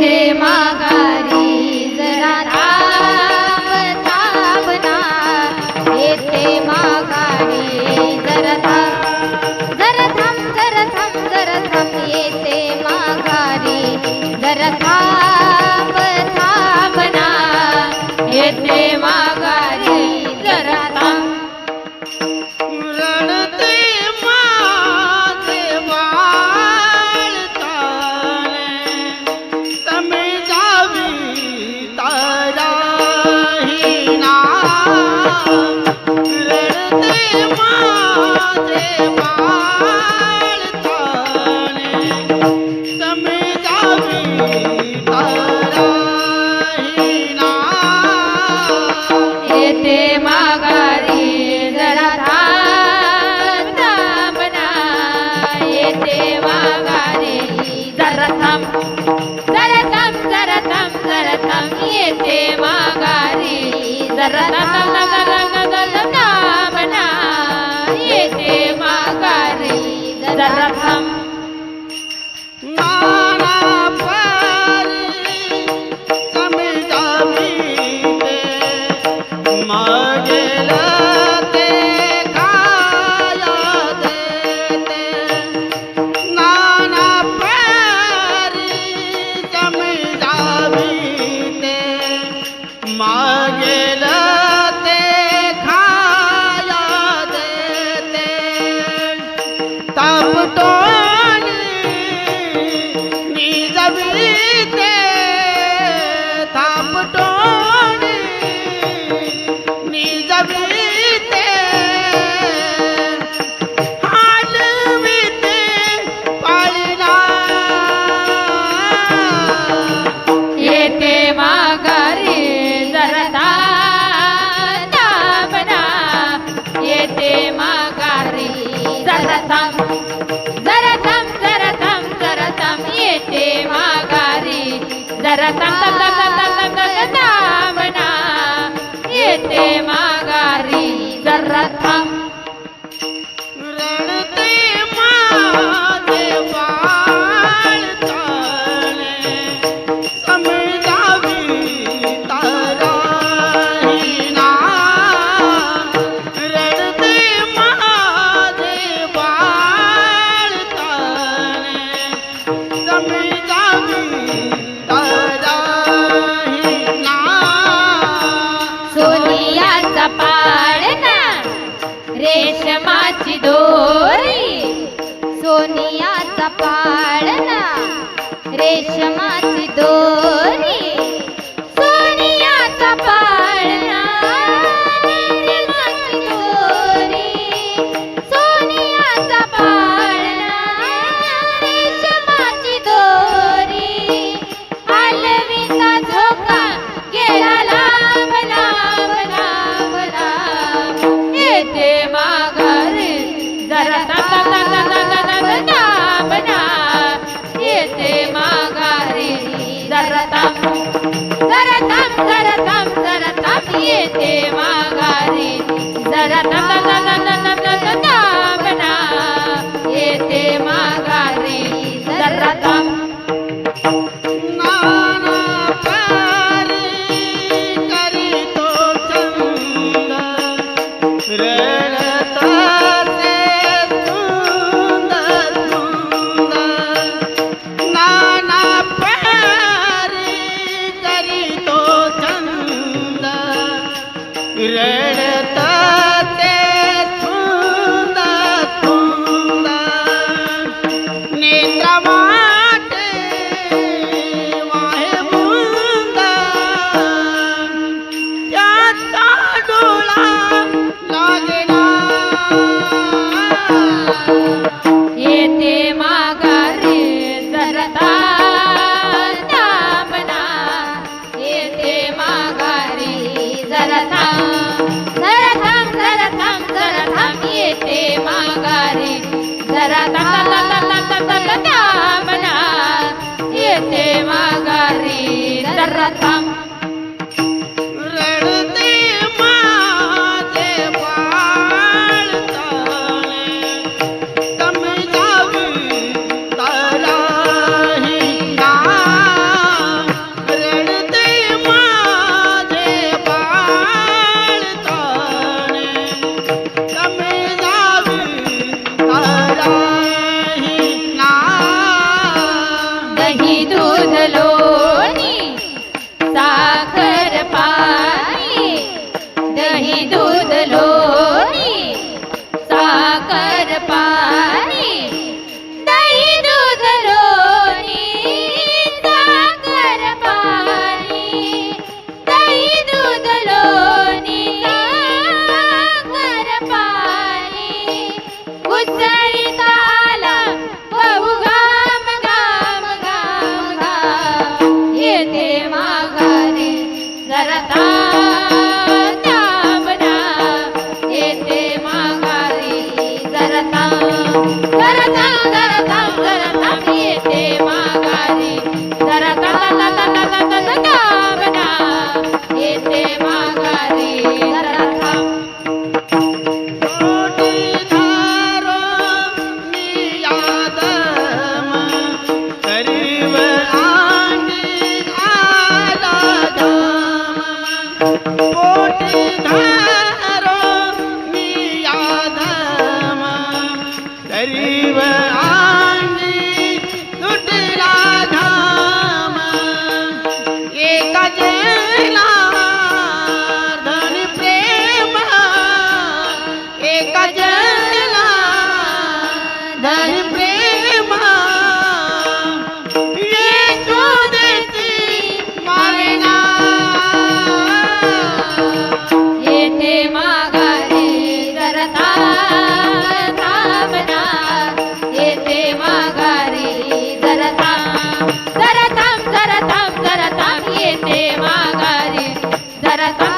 হে মা आम्ही येते माघारी जरा मागे रेशमाची दोरी. सोनियाचा पाळणा रेशमाची दोरी. ya está. Tara, tama. जरा थांब जरा थांब येते माघारी. जरा थांब.